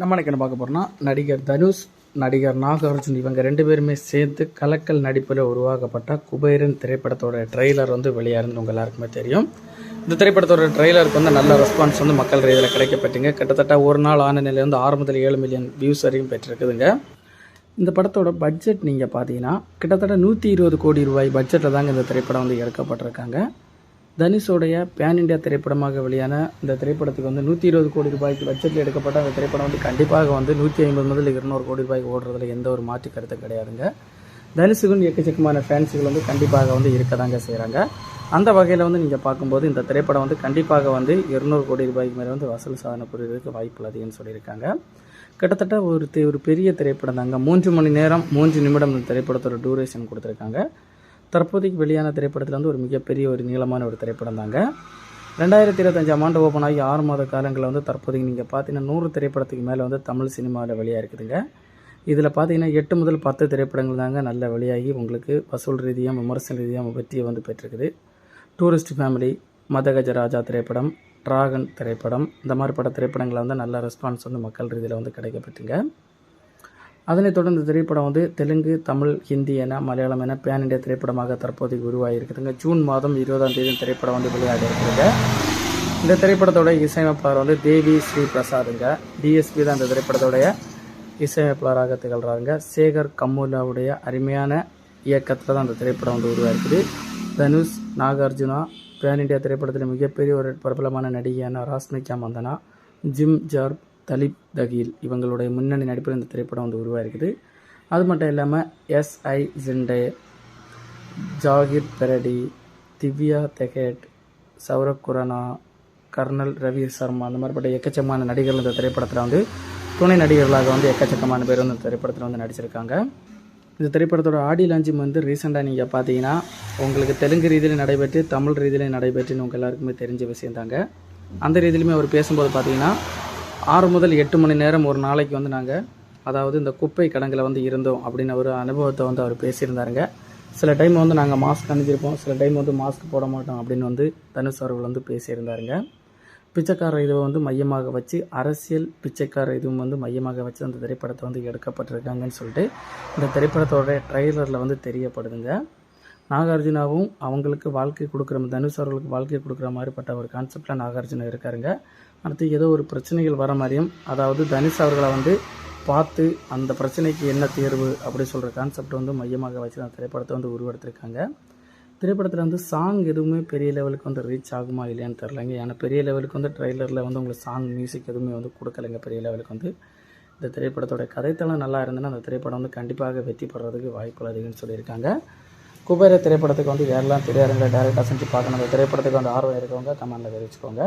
நம்ம என்ன பார்க்க போகிறோம்னா நடிகர் தனுஷ் நடிகர் நாகார்ஜுன் இவங்க ரெண்டு பேருமே சேர்த்து கலக்கல் நடிப்பில் உருவாக்கப்பட்ட குபேரன் திரைப்படத்தோட ட்ரெய்லர் வந்து வெளியாருந்து உங்கள் எல்லாருக்குமே தெரியும். இந்த திரைப்படத்தோட ட்ரெய்லருக்கு வந்து நல்ல ரெஸ்பான்ஸ் வந்து மக்கள் ரீதியில் கிடைக்கப்பட்டுங்க. கிட்டத்தட்ட ஒரு நாள் ஆன நிலையிலேருந்து ஆறு முதல் ஏழு மில்லியன் வியூஸ் வரையும் பெற்றிருக்குதுங்க. இந்த படத்தோட பட்ஜெட் நீங்கள் பார்த்தீங்கன்னா கிட்டத்தட்ட நூற்றி இருபது கோடி ரூபாய் பட்ஜெட்டில் தாங்க இந்த திரைப்படம் வந்து எடுக்கப்பட்டிருக்காங்க. தனுஷோடைய பேன் இண்டியா திரைப்படமாக வெளியான இந்த திரைப்படத்துக்கு வந்து நூற்றி இருபது கோடி ரூபாய்க்கு பட்ஜெட்டில் எடுக்கப்பட்ட அந்த திரைப்படம் வந்து கண்டிப்பாக வந்து நூற்றி ஐம்பது முதல் இருநூறு கோடி ரூபாய்க்கு ஓடுறதுல எந்த ஒரு மாற்று கருத்து கிடையாதுங்க. தனுஷுக்குன்னு எக்கச்சக்கமான ஃபேன்ஸுகள் வந்து கண்டிப்பாக வந்து இருக்க தாங்க செய்கிறாங்க அந்த வகையில் வந்து நீங்கள் பார்க்கும்போது இந்த திரைப்படம் வந்து கண்டிப்பாக வந்து இருநூறு கோடி ரூபாய்க்கு மேலே வந்து வசூல் சாதனை புரிவதற்கு வாய்ப்பு அதிகம்னு சொல்லியிருக்காங்க. கிட்டத்தட்ட ஒரு ஒரு பெரிய திரைப்படம் தாங்க மூன்று மணி நேரம் மூன்று நிமிடம் இந்த திரைப்படத்தோட டூரேஷன் கொடுத்துருக்காங்க. தற்போதைக்கு வெளியான திரைப்படத்தில் வந்து ஒரு மிகப்பெரிய ஒரு நீளமான ஒரு திரைப்படம் தாங்க. ரெண்டாயிரத்தி இருபத்தஞ்சாம் ஆண்டு ஓப்பன் ஆகி ஆறு மாத காலங்களில் வந்து தற்போதைக்கு நீங்கள் பார்த்தீங்கன்னா நூறு திரைப்படத்துக்கு மேலே வந்து தமிழ் சினிமாவில் வெளியாக இருக்குதுங்க. இதில் பார்த்தீங்கன்னா எட்டு முதல் பத்து திரைப்படங்கள் தாங்க நல்ல வெளியாகி உங்களுக்கு வசூல் ரீதியாக விமர்சன ரீதியாக வெற்றியை வந்து பெற்றிருக்குது. டூரிஸ்ட் ஃபேமிலி மதகஜ ராஜா திரைப்படம் டிராகன் திரைப்படம் இந்த மாதிரி பட திரைப்படங்களை வந்து நல்ல ரெஸ்பான்ஸ் வந்து மக்கள் ரீதியில் வந்து கிடைக்கப்பட்டுங்க அதனைத் தொடர்ந்து திரைப்படம் வந்து தெலுங்கு தமிழ் ஹிந்தி என மலையாளம் என பேன் இண்டியா திரைப்படமாக தற்போதைக்கு உருவாகியிருக்குதுங்க. ஜூன் மாதம் இருபதாம் தேதி திரைப்படம் வந்து வெளியாக இருக்குதுங்க இந்த திரைப்படத்தோட இசையமைப்பாளர் வந்து தேவி ஸ்ரீ பிரசாதுங்க. டிஎஸ்பி தான் இந்த திரைப்படத்தோடைய இசையமைப்பாளராக திகழ்கிறாங்க சேகர் கம்முலாவுடைய அருமையான இயக்கத்தில் தான் அந்த திரைப்படம் வந்து உருவாயிருக்குது தனுஷ் நாகார்ஜுனா பேன் இண்டியா திரைப்படத்தில் மிகப்பெரிய ஒரு பிரபலமான நடிகையான ராஸ்மிகா மந்தனா ஜிம் ஜார்ப் தலிப் தகீல் இவங்களுடைய முன்னணி நடிப்பில் இந்த திரைப்படம் வந்து உருவாயிருக்குது. அது மட்டும் இல்லாமல் எஸ்ஐ ஜிண்டே ஜாகிர் பெரடி திவ்யா தெகேட் சௌரப் குரானா கர்னல் ரவி சர்மா அந்த மாதிரிப்பட்ட எக்கச்சக்கமான நடிகர்கள் இந்த திரைப்படத்தில் வந்து துணை நடிகர்களாக வந்து எக்கச்சக்கமான பேர் வந்து இந்த திரைப்படத்தில் வந்து நடிச்சிருக்காங்க. இந்த திரைப்படத்தோட ஆடி லாஞ்சிங் வந்து ரீசெண்டாக நீங்கள் பார்த்தீங்கன்னா உங்களுக்கு தெலுங்கு ரீதியில் நடைபெற்று தமிழ் ரீதியில் நடைபெற்றுன்னு உங்கள் எல்லாருக்குமே தெரிஞ்ச விஷயம் தாங்க அந்த ரீதியிலுமே அவர் பேசும்போது பார்த்தீங்கன்னா ஆறு முதல் எட்டு மணி நேரம் ஒரு நாளைக்கு வந்து நாங்கள் அதாவது இந்த குப்பை கடங்கில் வந்து இருந்தோம் அப்படின்னு ஒரு அனுபவத்தை வந்து அவர் பேசியிருந்தாருங்க. சில டைம் வந்து நாங்கள் மாஸ்க் அணிஞ்சிருப்போம் சில டைம் வந்து மாஸ்க் போட மாட்டோம் அப்படின்னு வந்து தனுஷ் அவர்கள் வந்து பேசியிருந்தாருங்க. பிச்சைக்கார இதுவை வந்து மையமாக வச்சு அரசியல் பிச்சைக்கார இதுவும் வந்து மையமாக வச்சு அந்த திரைப்படத்தை வந்து எடுக்கப்பட்டிருக்காங்கன்னு சொல்லிட்டு இந்த திரைப்படத்தோட ட்ரெய்லரில் வந்து தெரியப்படுதுங்க. நாகார்ஜுனாவும் அவங்களுக்கு வாழ்க்கை கொடுக்குற தனுஷ் அவர்களுக்கு வாழ்க்கை கொடுக்குற மாதிரிப்பட்ட ஒரு கான்செப்டில் நாகார்ஜுனா இருக்காருங்க. அடுத்து ஏதோ ஒரு பிரச்சனைகள் வர மாதிரியும் அதாவது தனுஷ் அவர்களை வந்து பார்த்து அந்த பிரச்சனைக்கு என்ன தீர்வு அப்படி சொல்கிற கான்செப்ட் வந்து மையமாக வச்சு அந்த திரைப்படத்தை வந்து உருவெடுத்திருக்காங்க. திரைப்படத்தில் வந்து சாங் எதுவுமே பெரிய லெவலுக்கு வந்து ரீச் ஆகுமா இல்லையான்னு தெரிலங்க ஏன்னா பெரிய லெவலுக்கு வந்து ட்ரெய்லரில் வந்து உங்களுக்கு சாங் மியூசிக் எதுவுமே வந்து கொடுக்கலைங்க பெரிய லெவலுக்கு வந்து. இந்த திரைப்படத்தோட கதைத்தளம் நல்லா இருந்ததுன்னா அந்த திரைப்படம் வந்து கண்டிப்பாக வெற்றி பெறதுக்கு வாய்ப்புகள் அதிகம்னு சொல்லியிருக்காங்க. குபேர திரைப்படத்துக்கு வந்து யாரெல்லாம் திரையரங்கில் டேரெக்டாக செஞ்சு பார்க்கணும் அந்த திரைப்படத்துக்கு வந்து ஆர்வம் இருக்கவங்க கமெண்டில் தெரிவிச்சுக்கோங்க.